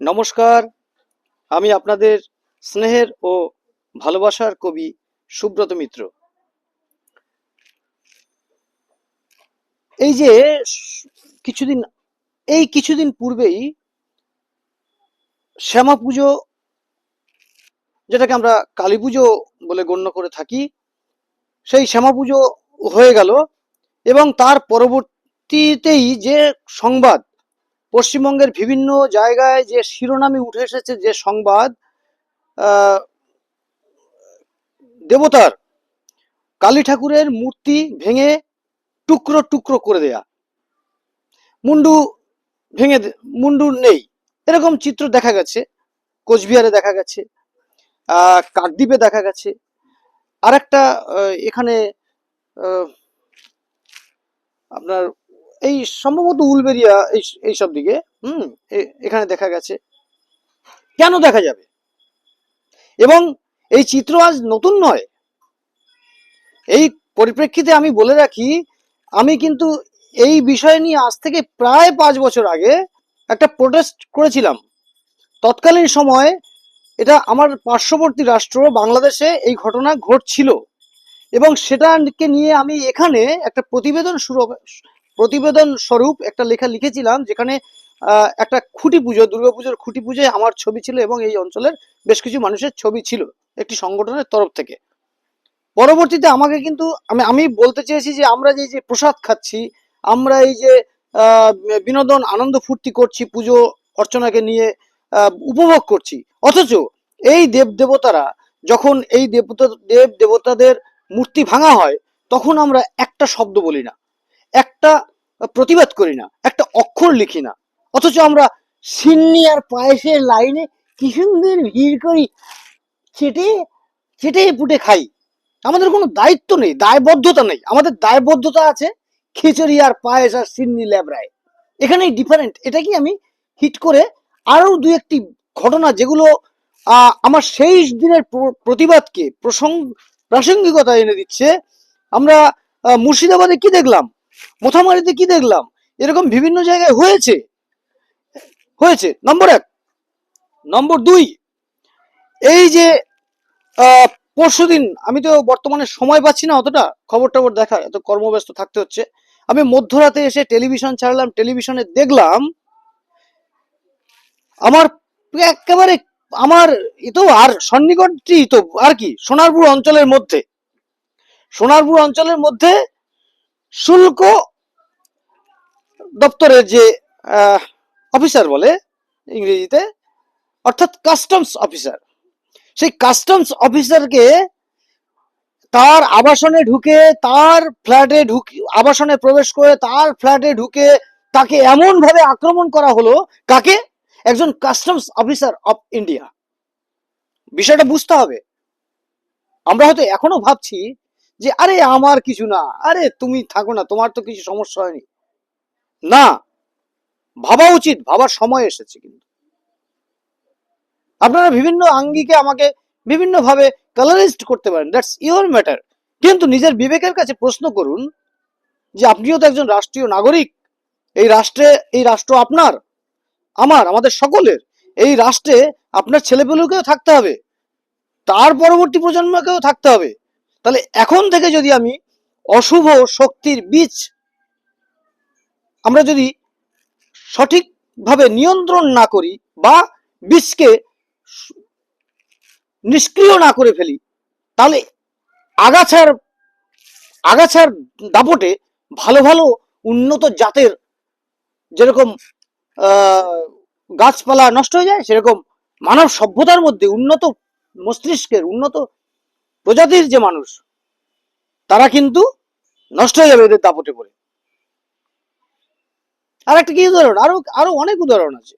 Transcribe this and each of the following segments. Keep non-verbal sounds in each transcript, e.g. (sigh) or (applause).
নমস্কার, আমি আপনাদের স্নেহের ও ভালোবাসার কবি সুব্রত মিত্র। এই যে কিছুদিন, এই কিছুদিন পূর্বেই শ্যামা পুজো, যেটাকে আমরা কালী পুজো বলে গণ্য করে থাকি, সেই শ্যামা পুজো হয়ে গেল এবং তার পরবর্তীতেই যে সংবাদ পশ্চিমবঙ্গের বিভিন্ন জায়গায় যে শিরোনামে উঠে এসেছে যে সংবাদ দেবতার, কালী ঠাকুরের মূর্তি ভেঙে টুকরো টুকরো করে দেয়া। মুন্ডু ভেঙে মুন্ডু নেই। এরকম চিত্র দেখা গেছে, কোচবিহারে দেখা গেছে কাকদ্বীপে দেখা গেছে। আরেকটা এখানে আপনার এই সম্ভবত উলবেরিয়া এই এইসব দিকে, হুম এখানে দেখা গেছে। কেন দেখা যাবে? এবং এই চিত্র আজ নতুন নয়। এই পরিপ্রেক্ষিতে আমি বলে রাখি, আমি কিন্তু এই বিষয় নিয়ে আজ থেকে প্রায় পাঁচ বছর আগে একটা প্রোটেস্ট করেছিলাম। তৎকালীন সময় এটা আমার পার্শ্ববর্তী রাষ্ট্র বাংলাদেশে এই ঘটনা ঘটছিল। এবং সেটাকে নিয়ে আমি এখানে একটা প্রতিবেদন শুরু প্রতিবেদন স্বরূপ একটা লেখা লিখেছিলাম যেখানে একটা খুঁটি পুজো দুর্গাপুজোর খুঁটি পুজোয় আমার ছবি ছিল এবং এই অঞ্চলের বেশ কিছু মানুষের ছবি ছিল একটি সংগঠনের তরফ থেকে। পরবর্তীতে আমাকে কিন্তু, আমি আমি বলতে চেয়েছি যে আমরা যে যে প্রসাদ খাচ্ছি, আমরা এই যে বিনোদন, আনন্দ ফুর্তি করছি, পুজো অর্চনাকে নিয়ে উপভোগ করছি, অথচ এই দেব দেবতারা যখন এই দেবতা, দেব দেবতাদের মূর্তি ভাঙা হয়, তখন আমরা একটা শব্দ বলি না। একটা প্রতিবাদ করি না, একটা অক্ষর লিখি না। অথচ আমরা সিন্নি আর পায়েসের লাইনে কি সুন্দর ভিড় করি চেটে চেটে পুটে খাই। আমাদের কোনো দায়িত্ব নেই, দায়বদ্ধতা নেই। আমাদের দায়বদ্ধতা আছে খিচুড়ি আর পায়েস আর সিন্নি ল্যাবরায় এখানেই ডিফারেন্ট এটা কি আমি হিট করে আরও দু একটি ঘটনা যেগুলো আমার সেই দিনের প্রতিবাদকে প্রসঙ্গ প্রাসঙ্গিকতা এনে দিচ্ছে। আমরা মুর্শিদাবাদে কি দেখলাম? মোথামারিতে কি দেখলাম? এরকম বিভিন্ন জায়গায় হয়েছে। হয়েছে। নম্বর এক। নম্বর দুই, এই যে পরশু দিন আমি তো বর্তমানে সময় পাচ্ছি না অতটা, খবর টবর দেখা এত কর্মব্যস্ত থাকতে হচ্ছে। আমি মধ্যরাতে এসে টেলিভিশন ছাড়লাম, টেলিভিশনে দেখলাম, আমার একেবারে, আমার তো আর সন্নিকটই তো, আর কি, সোনারপুর অঞ্চলের মধ্যে। সোনারপুর অঞ্চলের মধ্যে শুল্ক দপ্তরের যে অফিসার বলে ইংরেজিতে, অর্থাৎ কাস্টমস অফিসার সেই কাস্টমস অফিসারকে তার আবাসনে ঢুকে, তার ফ্ল্যাটে ঢুকে, আবাসনে প্রবেশ করে তার ফ্ল্যাটে ঢুকে তাকে এমন ভাবে আক্রমণ করা হলো কাকে? একজন কাস্টমস অফিসার অফ ইন্ডিয়া বিষয়টা বুঝতে হবে। আমরা হয়তো এখনও ভাবছি যে, আরে, আমার কিছু না। আরে, তুমি থাকো না, তোমার তো কিছু সমস্যা হয়নি। না, ভাবা উচিত, ভাবার সময় এসেছে কিন্তু। আপনারা বিভিন্ন আঙ্গিকে আমাকে বিভিন্ন ভাবে কালারিস্ট করতে পারেন দ্যাটস ইওর ম্যাটার কিন্তু নিজের বিবেকের কাছে প্রশ্ন করুন যে, আপনিও তো একজন রাষ্ট্রীয় নাগরিক। এই রাষ্ট্রে, এই রাষ্ট্র আপনার, আমার, আমাদের সকলের। এই রাষ্ট্রে আপনার ছেলেপেলেকেও থাকতে হবে। তার পরবর্তী প্রজন্মকেও থাকতে হবে। তাহলে এখন থেকে যদি আমি অশুভ শক্তির বীজ আমরা যদি সঠিকভাবে নিয়ন্ত্রণ না করি বা বীজকে নিষ্ক্রিয় না করে ফেলি, তাহলে আগাছার আগাছার দাপটে ভালো ভালো উন্নত জাতের যেরকম গাছপালা নষ্ট হয়ে যায়, সেরকম মানব সভ্যতার মধ্যে উন্নত মস্তিষ্কের, উন্নত প্রজাতির যে মানুষ তারা কিন্তু নষ্ট হয়ে যাবে এদের দাপটে পড়ে। আর একটা কি উদাহরণ? আরও আরও অনেক উদাহরণ আছে।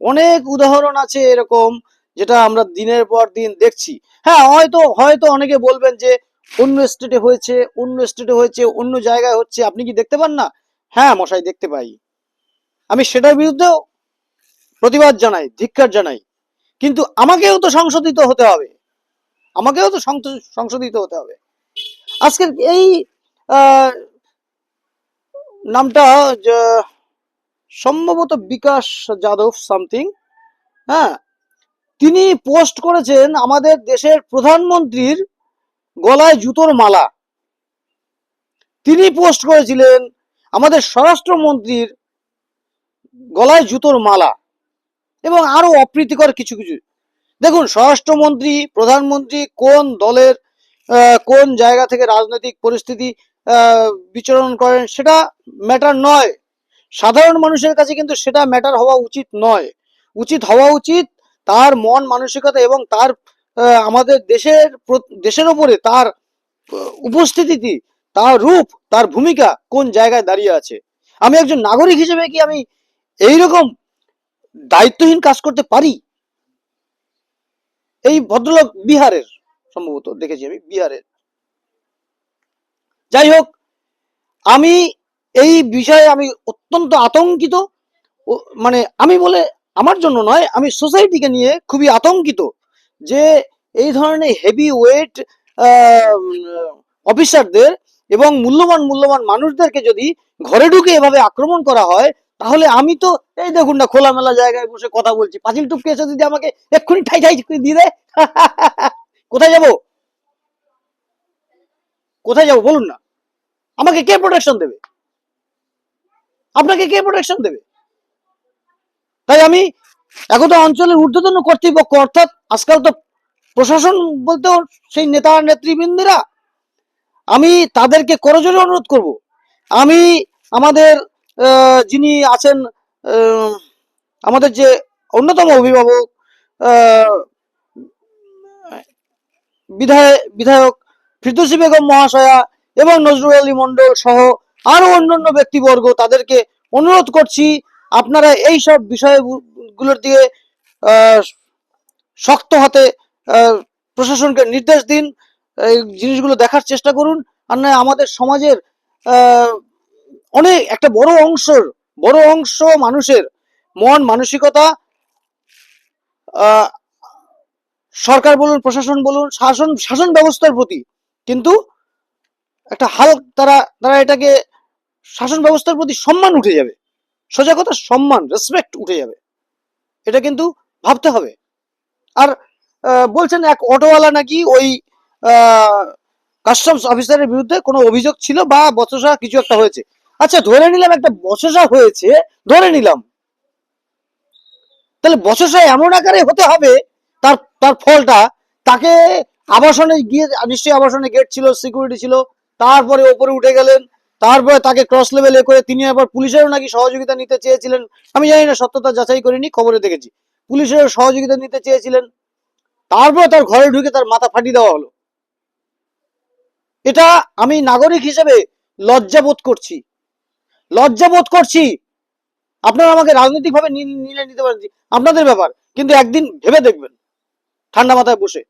অনেক উদাহরণ আছে এরকম, যেটা আমরা দিনের পর দিন দেখছি। হ্যাঁ হয়তো হয়তো অনেকে বলবেন যে, অন্য স্টেটে হয়েছে, অন্য স্টেটে হয়েছে, অন্য জায়গায় হচ্ছে। আপনি কি দেখতে পান না? হ্যাঁ মশাই, দেখতে পাই। আমি সেটার বিরুদ্ধেও প্রতিবাদ জানাই ধিক্ষার জানাই। কিন্তু আমাকেও তো সংশোধিত হতে হবে। আমাকেও তো সংশোধিত হতে হবে। আজকের এই নামটা সম্ভবত বিকাশ যাদব সামথিং হ্যাঁ? তিনি পোস্ট করেছেন আমাদের দেশের প্রধানমন্ত্রীর গলায় জুতোর মালা। তিনি পোস্ট করেছিলেন আমাদের স্বরাষ্ট্রমন্ত্রীর গলায় জুতোর মালা এবং আরও অপ্রীতিকর কিছু কিছু। দেখুন, স্বরাষ্ট্রমন্ত্রী, প্রধানমন্ত্রী কোন দলের কোন জায়গা থেকে রাজনৈতিক পরিস্থিতি বিচরণ করেন সেটা ম্যাটার নয়। সাধারণ মানুষের কাছে কিন্তু সেটা ম্যাটার হওয়া উচিত নয়। উচিত হওয়া উচিত তার মন মানসিকতা এবং তার আমাদের দেশের দেশের ওপরে তার আহ, উপস্থিতি তার রূপ তার ভূমিকা কোন জায়গায় দাঁড়িয়ে আছে। আমি একজন নাগরিক হিসেবে কি আমি এইরকম দায়িত্বহীন কাজ করতে পারি? এই ভদ্রলোক বিহারের। সম্ভবত দেখেছি আমি বিহারের। যাই হোক, আমি এই বিষয়ে আমি অত্যন্ত আতঙ্কিত। মানে আমি বলে আমার জন্য নয়, আমি সোসাইটিকে নিয়ে খুবই আতঙ্কিত যে এই ধরনের হেভি ওয়েট অফিসারদের এবং মূল্যবান মূল্যবান মানুষদেরকে যদি ঘরে ঢুকে এভাবে আক্রমণ করা হয়, তাহলে আমি তো, এই দেখুন না খোলামেলা জায়গায় বসে কথা বলছি। পাঁচিল টুপকে এসে যদি আমাকে এক্ষুনি ঠাই ঠাই দিয়ে দেয় (laughs) কোথায় যাব? কোথায় যাব বলুন না। আমাকে কে প্রোটেকশন দেবে? আপনাকে কে প্রোটেকশন দেবে? তাই আমি একদা অঞ্চলের ঊর্ধ্বতন কর্তৃপক্ষ, অর্থাৎ আজকাল তো প্রশাসন বলতেও সেই নেতা নেতৃবৃন্দরা আমি তাদেরকে করজোরে অনুরোধ করব। আমি আমাদের যিনি আছেন আমাদের যে অন্যতম অভিভাবক বিধায়ক ফিরদৌসী বেগম মহাশয়া এবং নজরুল আলী মন্ডল সহ আরও অন্যান্য ব্যক্তিবর্গ তাদেরকে অনুরোধ করছি, আপনারা এই সব বিষয়গুলোর দিকে শক্ত হাতে প্রশাসনকে নির্দেশ দিন, এই জিনিসগুলো দেখার চেষ্টা করুন। আর নয়, আমাদের সমাজের অনেক, একটা বড় অংশের, বড় অংশ মানুষের মন মানসিকতা সরকার বলুন, প্রশাসন বলুন, শাসন শাসন ব্যবস্থার প্রতি। কিন্তু একটা হাল, তারা তারা এটাকে শাসন ব্যবস্থার প্রতি সম্মান উঠে যাবে। সোজা কথা, সম্মান রেসপেক্ট উঠে যাবে। এটা কিন্তু ভাবতে হবে। আর বলছেন এক অটোওয়ালা নাকি ওই কাস্টমস অফিসারের বিরুদ্ধে কোনো অভিযোগ ছিল বা বচসা কিছু একটা হয়েছে? আচ্ছা ধরে নিলাম একটা বচসা হয়েছে, ধরে নিলাম। তাহলে বচসা এমন আকারে হতে হবে তার তার ফলটা তাকে আবাসনে গিয়ে, নিশ্চয়ই আবাসনে গেট ছিল সিকিউরিটি ছিল, তারপরে ওপরে উঠে গেলেন, তারপরে তাকে ক্রস লেভেলে করে তিনি আবার পুলিশেরও নাকি সহযোগিতা নিতে চেয়েছিলেন। আমি জানি না, সত্যতা যাচাই করিনি, খবরে দেখেছি। পুলিশেরও সহযোগিতা নিতে চেয়েছিলেন। তারপরে তার ঘরে ঢুকে তার মাথা ফাটিয়ে দেওয়া হলো। এটা আমি নাগরিক হিসেবে লজ্জা বোধ করছি। লজ্জা বোধ করছি। আপনারা আমাকে রাজনৈতিকভাবে নিলে নিতে পারেন, আপনাদের ব্যাপার, কিন্তু একদিন ভেবে দেখবেন। ঠান্ডা মাথায় বসে।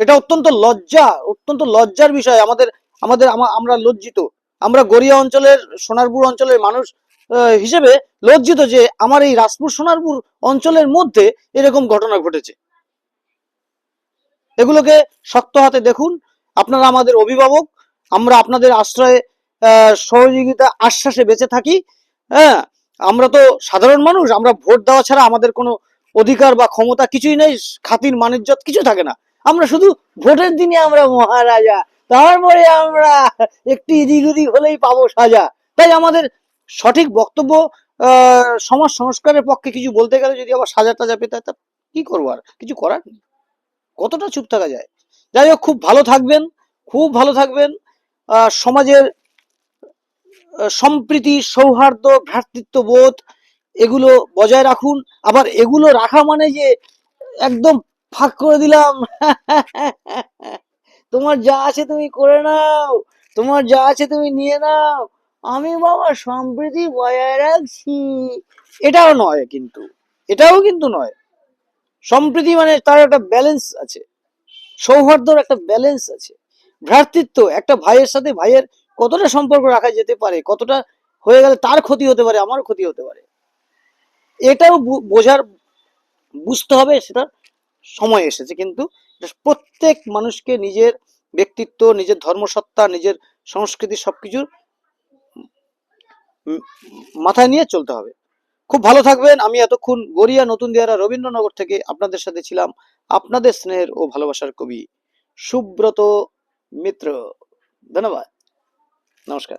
এটা অত্যন্ত লজ্জা, অত্যন্ত লজ্জার বিষয়। আমাদের আমাদের আমরা লজ্জিত। আমরা গড়িয়া অঞ্চলের, সোনারপুর অঞ্চলের মানুষ হিসেবে লজ্জিত যে আমার এই রাজপুর, সোনারপুর অঞ্চলের মধ্যে এরকম ঘটনা ঘটেছে। এগুলোকে শক্ত হাতে দেখুন। আপনারা আমাদের অভিভাবক, আমরা আপনাদের আশ্রয়ে সহযোগিতা আশ্বাসে বেঁচে থাকি। হ্যাঁ আমরা তো সাধারণ মানুষ, আমরা ভোট দেওয়া ছাড়া আমাদের কোনো অধিকার বা ক্ষমতা কিছুই নেই, খাতির মানিজ্যত কিছু থাকে না। আমরা শুধু ভোটের দিনে আমরা মহারাজা তারপরে আমরা একটি এদিক ওদিক হলেই পাবো সাজা। তাই আমাদের সঠিক বক্তব্য সমাজ সংস্কারের পক্ষে কিছু বলতে গেলে যদি আবার সাজা টাজা পেতে তা কি করব আর? কিছু করার নেই। কতটা চুপ থাকা যায়? যাই হোক, খুব ভালো থাকবেন, খুব ভালো থাকবেন। সমাজের সম্প্রীতি, সৌহার্দ্য, ভ্রাতৃত্ববোধ এগুলো বজায় রাখুন। আবার এগুলো রাখা মানে যে একদম ফাঁক করে দিলাম। (laughs) তোমার যা আছে তুমি করে নাও। তোমার যা আছে তুমি নিয়ে নাও। আমি বাবা সম্প্রীতি বজায় রাখছি। এটাও নয় কিন্তু। এটাও কিন্তু নয়। সম্প্রীতি মানে তার একটা ব্যালেন্স আছে। সৌহার্দ্যর একটা ব্যালেন্স আছে। ভ্রাতৃত্ব, একটা ভাইয়ের সাথে ভাইয়ের কতটা সম্পর্ক রাখা যেতে পারে, কতটা হয়ে গেলে তার ক্ষতি হতে পারে আমার ক্ষতি হতে পারে। এটাও বোঝার, বুঝতে হবে, সেটা সময় এসেছে। কিন্তু প্রত্যেক মানুষকে নিজের ব্যক্তিত্ব, নিজের ধর্মসত্তা, নিজের সংস্কৃতি সবকিছু মাথায় নিয়ে চলতে হবে। খুব ভালো থাকবেন। আমি এতক্ষণ গড়িয়া নতুন দিয়ারা রবীন্দ্রনগর থেকে আপনাদের সাথে ছিলাম আপনাদের স্নেহের ও ভালোবাসার কবি সুব্রত মিত্র। ধন্যবাদ। নমস্কার।